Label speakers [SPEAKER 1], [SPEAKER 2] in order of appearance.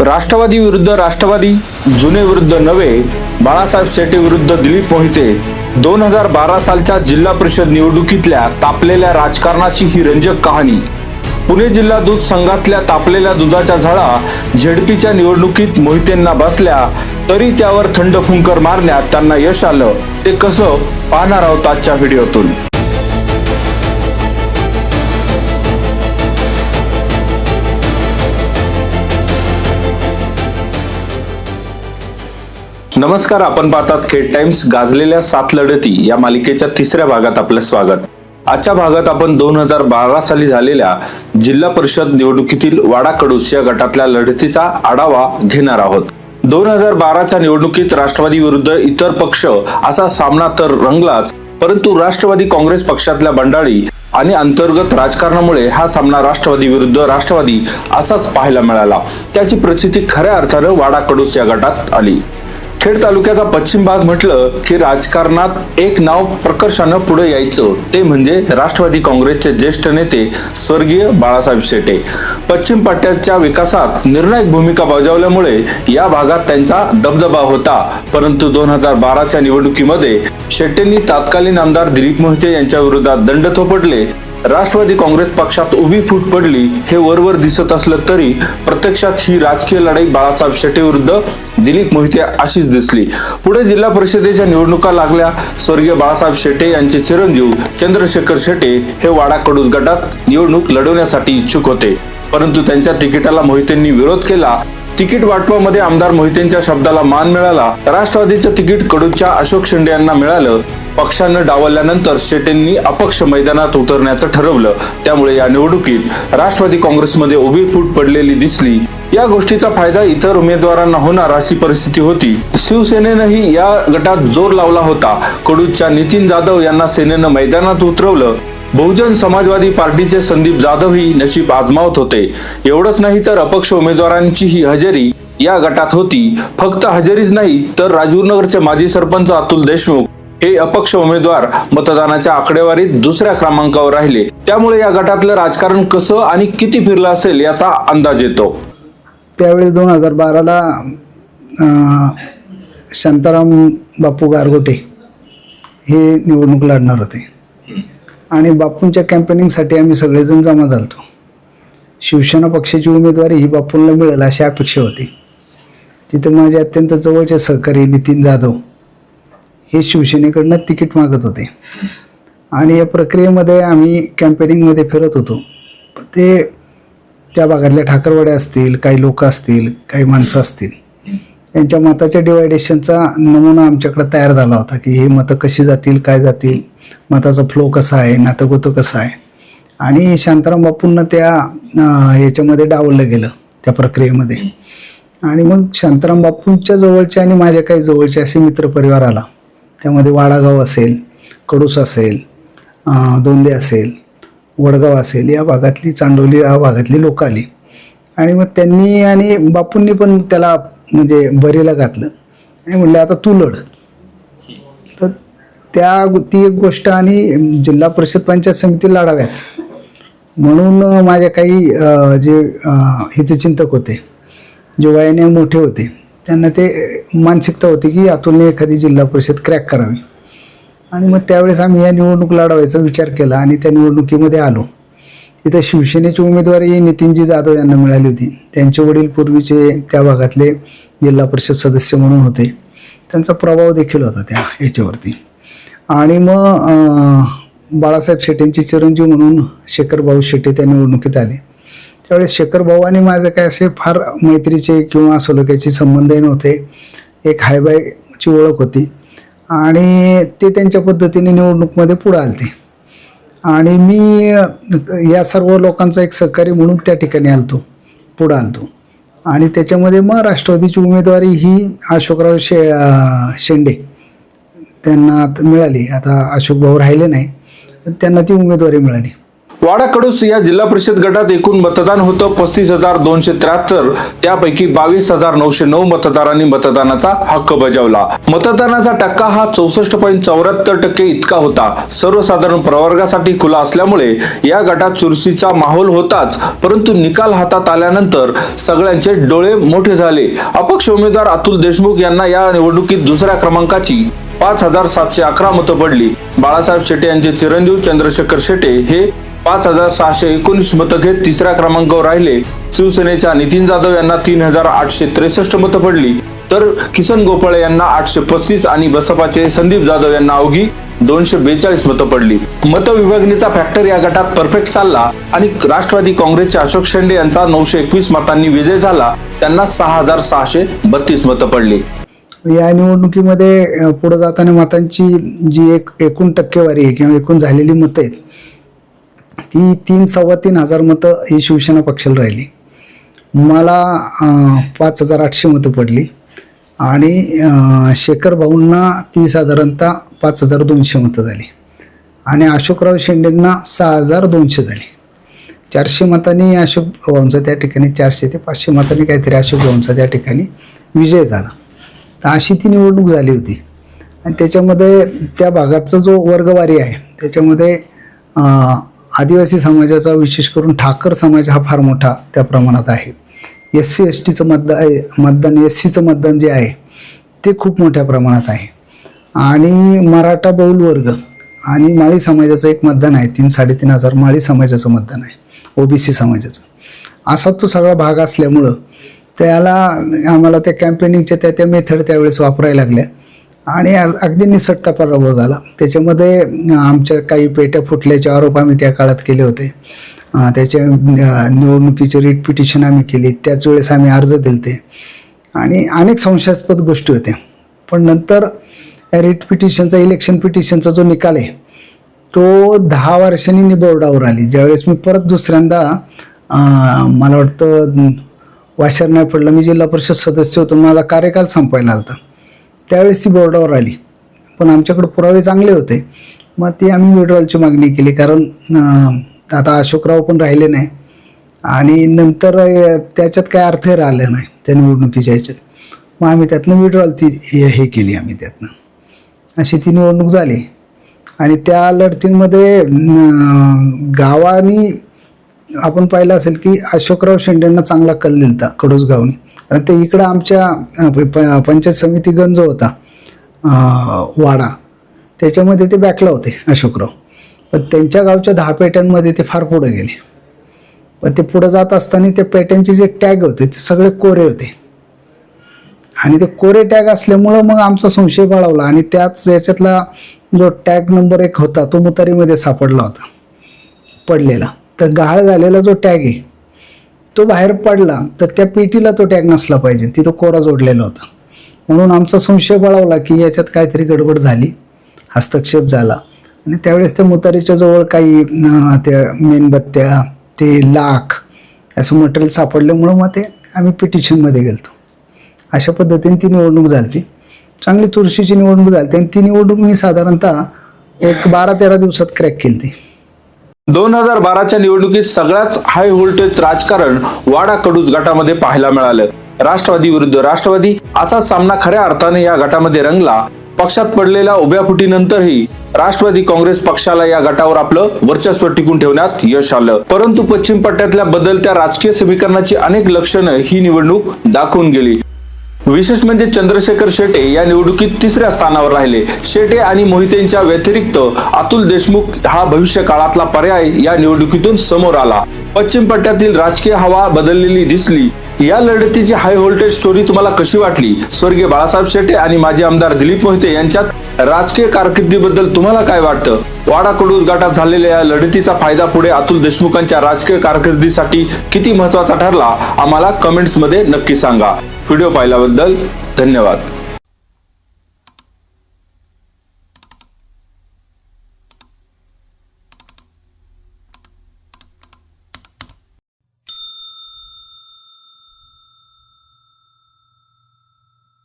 [SPEAKER 1] राष्ट्रवादी विरुद्ध राष्ट्रवादी जुने विरुद्ध नवे बाळासाहेब सेटे विरुद्ध दिलीप मोहिते दोन हजार बारा सालच्या जिल्हा परिषद निवडणुकीतल्या तापलेल्या राजकारणाची ही रंजक कहाणी. पुणे जिल्हा दूध संघातल्या तापलेल्या दुधाच्या झाडा झेडपीच्या निवडणुकीत मोहितेंना बसल्या तरी त्यावर थंड फुंकर मारण्यात त्यांना यश आलं. ते कसं पाहणार आहोत आजच्या व्हिडिओतून? नमस्कार आपण पाहतात खेड टाइम्स गाजलेल्या सात लढती. या मालिकेच्या तिसऱ्या भागात आपलं स्वागत. आजच्या भागात आपण दोन हजार बारा साली झालेल्या जिल्हा परिषद निवडणुकीतील वाडा कडूस या गटातल्या लढतीचा आढावा घेणार आहोत. दोन हजार बाराच्या निवडणुकीत राष्ट्रवादी विरुद्ध इतर पक्ष असा सामना तर रंगलाच परंतु राष्ट्रवादी काँग्रेस पक्षातल्या बंडाळी आणि अंतर्गत राजकारणामुळे हा सामना राष्ट्रवादी विरुद्ध राष्ट्रवादी असाच पाहायला मिळाला. त्याची प्रचिती खऱ्या अर्थानं वाडा कडूस या गटात आली. खेड तालुक्याचा पश्चिम भाग म्हटलं की राजकारणात एक नाव प्रकर्षानं पुढे यायचं. ते म्हणजे राष्ट्रवादी काँग्रेसचे ज्येष्ठ नेते स्वर्गीय बाळासाहेब शेटे. पश्चिम पट्ट्याच्या विकासात निर्णायक भूमिका बजावल्यामुळे या भागात त्यांचा दबदबा होता. परंतु दोन हजार बाराच्या निवडणुकीमध्ये शेट्टेंनी तत्कालीन आमदार दिलीप मोहिते यांच्या विरोधात दंड थोपटले. राष्ट्रवादी काँग्रेस पक्षात उभी फूट पडली हे वरवर दिसत असलं तरी प्रत्यक्षात ही राजकीय लढाई बाळासाहेब शेटे विरुद्ध दिलीप मोहिते अशीच दिसली. पुढे जिल्हा परिषदेच्या निवडणुका लागल्या. स्वर्गीय बाळासाहेब शेटे यांचे चिरंजीव चंद्रशेखर शेटे हे वाडा कडूस गटात निवडणूक लढवण्यासाठी इच्छुक होते. परंतु त्यांच्या तिकिटाला मोहितेंनी विरोध केला. तिकीट वाटपामध्ये आमदार मोहितेंच्या शब्दाला मान मिळाला. राष्ट्रवादीचं तिकीट कडूच्या अशोक शिंदे यांना मिळालं. पक्षानं डावलल्यानंतर शेटेंनी अपक्ष मैदानात उतरण्याचं ठरवलं. त्यामुळे या निवडणुकीत राष्ट्रवादी काँग्रेसमध्ये उभी फूट पडलेली दिसली. या गोष्टीचा फायदा इतर उमेदवारांना होणार अशी परिस्थिती होती. शिवसेनेनंही या गटात जोर लावला होता. कडूच्या नितीन जाधव यांना सेनेनं मैदानात उतरवलं. बहुजन समाजवादी पार्टीचे संदीप जाधवही नशीब आजमावत होते. एवढंच नाही तर अपक्ष उमेदवारांची ही हजेरी या गटात होती. फक्त हजेरीच नाही तर राजूरनगरचे माजी सरपंच अतुल देशमुख हे अपक्ष उमेदवार मतदानाच्या आकडेवारीत दुसऱ्या क्रमांकावर राहिले. त्यामुळे या गटातलं राजकारण कसं आणि किती फिरलं असेल याचा अंदाज येतो.
[SPEAKER 2] त्यावेळेस दोन हजार बाराला शांताराम बापू गारगोटे हे निवडणूक लढणार होते. आणि बापूंच्या कॅम्पेनिंगसाठी आम्ही सगळेजण जमा झालतो. शिवसेना पक्षाची उमेदवारी ही बापूंना मिळेल अशी अपेक्षा होती. तिथे माझे अत्यंत जवळचे सहकारी नितीन जाधव हे शिवसेनेकडनं तिकीट मागत होते. आणि या प्रक्रियेमध्ये आम्ही कॅम्पेनिंगमध्ये फिरत होतो. ते त्या भागातल्या ठाकरवाड्या असतील काही लोक असतील काही माणसं असतील यांच्या मताच्या डिवायडेशनचा नमुना आमच्याकडे तयार झाला होता की ही मतं कशी जातील काय जातील मताचा फ्लो कसा आहे नातगोतं कसं आहे. आणि शांताराम बापूंना त्या याच्यामध्ये डावललं गेलं त्या प्रक्रियेमध्ये. आणि मग शांताराम बापूंच्या जवळचे आणि माझ्या काही जवळचे असे मित्रपरिवार आला. त्यामध्ये वाडागाव असेल कडूस असेल दोंदे असेल वडगाव असेल या भागातली चांडोली या भागातली लोक आली आणि मग त्यांनी आणि बापूंनी पण त्याला म्हणजे बरीला घातलं. आणि म्हणलं आता तू लढ. तर त्या ती एक गोष्ट आणि जिल्हा परिषद पंचायत समिती लढाव्यात. म्हणून माझ्या काही जे हितचिंतक होते जे वयाने मोठे होते त्यांना ते मानसिकता होती की यातून एखादी जिल्हा परिषद क्रॅक करावी. आणि मग त्यावेळेस आम्ही या निवडणूक लढवायचा विचार केला आणि त्या निवडणुकीमध्ये आलो. इथं शिवसेनेची उमेदवारी नितीनजी जाधव यांना मिळाली होती. त्यांचे वडील पूर्वीचे त्या भागातले जिल्हा परिषद सदस्य म्हणून होते. त्यांचा प्रभाव देखील होता त्या याच्यावरती. आणि मग बाळासाहेब शेटेंचे चिरंजीव म्हणून शेखरभाऊ शेटे त्या निवडणुकीत आले. त्यावेळेस शेखरभाऊ आणि माझे काय असे फार मैत्रीचे किंवा सलोख्याचे संबंधही नव्हते. एक हायबायची ओळख होती. आणि ते त्यांच्या पद्धतीने निवडणूकमध्ये पुढं आलते. आणि मी या सर्व लोकांचा एक सहकारी म्हणून त्या ठिकाणी आलतो पुढं आलतो. आणि त्याच्यामध्ये मग राष्ट्रवादीची उमेदवारी ही अशोकराव शे शेंडे त्यांना आता मिळाली. आता अशोक भाऊ राहिले नाही त्यांना ती उमेदवारी मिळाली.
[SPEAKER 1] वाडा कडूस या जिल्हा परिषद गटात एकूण मतदान होतं पस्तीस हजार दोनशे त्र्याहत्तर. त्यापैकी बावीस हजार नऊशे नऊ मतदारांनी मतदानाचा हक्क बजावला. मतदानाचा टक्का हा चौसष्ट पॉईंट चौऱ्याहत्तर टक्के इतका होता. सर्वसाधारण प्रवर्गासाठी खुला असल्यामुळे या गटात चुरशीचा माहोल होताच परंतु निकाल हातात आल्यानंतर सगळ्यांचे डोळे मोठे झाले. अपक्ष उमेदवार अतुल देशमुख यांना या निवडणुकीत दुसऱ्या क्रमांकाची पाच हजार सातशे अकरा मतं पडली. बाळासाहेब शेटे यांचे चिरंजीव चंद्रशेखर शेटे हे पाच हजार सहाशे एकोणीस मतं घेत तिसऱ्या क्रमांकावर राहिले. शिवसेनेच्या नितीन जाधव यांना तीन हजार आठशे त्रेसष्ट मतं पडली. तर किसन गोपाळे यांना आठशे पस्तीस आणि बसपाचे संदीप जाधव यांना अवघी दोनशे बेचाळीस मतं पडली. मतविभागणीचा फॅक्टर या गटात परफेक्ट चालला आणि राष्ट्रवादी काँग्रेसचे अशोक शेंडे यांचा नऊशे एकवीस मतांनी विजय झाला. त्यांना सहा हजार सहाशे बत्तीस मतं पडली.
[SPEAKER 2] या निवडणुकीमध्ये पुढे जाताना मतांची जी एक एकूण टक्केवारी आहे किंवा एकूण झालेली मतं आहेत ती तीन सव्वा तीन हजार मतं ही शिवसेना पक्षाला राहिली. मला पाच हजार आठशे मतं पडली. आणि शेखर भाऊंना ती साधारणतः पाच हजार दोनशे मतं झाली. आणि अशोकराव शेंडेंना सहा हजार दोनशे झाली. चारशे मतांनी अशोक भाऊंचा त्या ठिकाणी चारशे ते पाचशे मतांनी काहीतरी अशोक भाऊंचा त्या ठिकाणी विजय झाला. तर अशी ती निवडणूक झाली होती. आणि त्याच्यामध्ये त्या भागाचा जो वर्गवारी आहे त्याच्यामध्ये आदिवासी समाजाचा विशेष करून ठाकर समाज हा फार मोठा त्या प्रमाणात आहे. एस सी एस टीचं मतदान मतदान एस सीचं मतदान जे आहे ते खूप मोठ्या प्रमाणात आहे. आणि मराठा बहुल वर्ग आणि माळी समाजाचं एक मतदान आहे तीन साडेतीन हजार माळी समाजाचं मतदान आहे ओबीसी समाजाचं. असा तो सगळा भाग असल्यामुळं त्याला आम्हाला त्या कॅम्पेनिंगच्या त्या त्या मेथड त्यावेळेस वापरायला लागल्या. आणि अगदी निसटता पराभव झाला. त्याच्यामध्ये आमच्या काही पेट्या फुटल्याचे आरोप आम्ही त्या काळात केले होते. त्याच्या निवडणुकीचे निवडणुकीची रिट पिटिशन आम्ही केली. त्याच वेळेस आम्ही अर्ज दिलते. आणि अनेक संशयास्पद गोष्टी होत्या. पण नंतर रिट पिटिशनचा इलेक्शन पिटिशनचा जो निकाल आहे तो दहा वर्षांनी मी बोर्डावर आली. ज्यावेळेस मी परत दुसऱ्यांदा मला वाटतं वाशर नाही पडलं. मी जिल्हा परिषद सदस्य होतो. माझा कार्यकाल संपायला होता त्यावेळेस ती बोर्डावर आली. पण आमच्याकडे पुरावे चांगले होते. मग ती आम्ही विड्रॉलची मागणी केली. कारण आता अशोकराव पण राहिले नाही. आणि नंतर त्याच्यात काय अर्थ राहिला नाही. त्या निवडणुकीच्या ह्याच्यात. मग आम्ही त्यातनं विड्रॉल ती हे केली आम्ही त्यातनं. अशी ती निवडणूक झाली. आणि त्या लढतींमध्ये गावाने गावानी आपण पाहिलं असेल की अशोकराव शेंडेंना चांगला कल दिलता होता गावनी. आणि ते इकडं आमच्या प- पंचायत समितीगण जो होता वाडा. त्याच्यामध्ये ते बॅकला होते अशोकराव. पण त्यांच्या गावच्या दहा पेट्यांमध्ये ते फार पुढे गेले. पण ते पुढे जात असताना त्या पेट्यांचे जे टॅग होते ते सगळे कोरे होते. आणि ते कोरे टॅग असल्यामुळं मग आमचा संशय बळावला आणि त्याच याच्यातला जो टॅग नंबर एक होता तो मुतारीमध्ये सापडला होता पडलेला. तर गहाळ झालेला जो टॅग आहे तो बाहेर पडला तर त्या पेटीला तो टॅग नसला पाहिजे. तिथं कोरा जोडलेला होता. म्हणून आमचा संशय बळावला की याच्यात काहीतरी गडबड झाली हस्तक्षेप झाला. आणि त्यावेळेस त्या मुतारीच्या जवळ काही त्या मेणबत्त्या ते लाख असं मटेरियल सापडल्यामुळं मग ते आम्ही पिटिशनमध्ये गेलतो. अशा पद्धतीने ती निवडणूक झाली चांगली चुरशीची निवडणूक झाली आणि ती निवडणूक मी साधारणतः एक बारा तेरा दिवसात क्रॅक केली ती.
[SPEAKER 1] दोन हजार बाराच्या निवडणुकीत सगळ्याच हाय व्होल्टेज राजकारण वाडा कडूज गटामध्ये पाहायला मिळालं. राष्ट्रवादी विरुद्ध राष्ट्रवादी असा सामना खऱ्या अर्थाने या गटामध्ये रंगला. पक्षात पडलेल्या उभ्या फुटीनंतरही राष्ट्रवादी काँग्रेस पक्षाला या गटावर आपलं वर्चस्व टिकून ठेवण्यात यश आलं. परंतु पश्चिम पट्ट्यातल्या बदलत्या राजकीय समीकरणाची अनेक लक्षणं ही निवडणूक दाखवून गेली. विशेष म्हणजे चंद्रशेखर शेटे या निवडणुकीत तिसऱ्या स्थानावर राहिले. शेटे आणि मोहितेंच्या व्यतिरिक्त अतुल देशमुख हा भविष्य काळातला पर्याय या निवडणुकीतून समोर आला. पश्चिम पट्ट्यातील राजकीय हवा बदललेली दिसली. या लढतीची हाय व्होल्टेज स्टोरी तुम्हाला कशी वाटली? स्वर्गीय बाळासाहेब शेटे आणि माजी आमदार दिलीप मोहिते यांच्यात राजकीय कारकिर्दीबद्दल तुम्हाला काय वाटतं? वाडा कडूस गटात झालेल्या या लढतीचा फायदा पुढे अतुल देशमुखांच्या राजकीय कारकिर्दीसाठी किती महत्त्वाचा ठरला? आम्हाला कमेंट्समध्ये नक्की सांगा. व्हिडिओ पाहिल्याबद्दल धन्यवाद.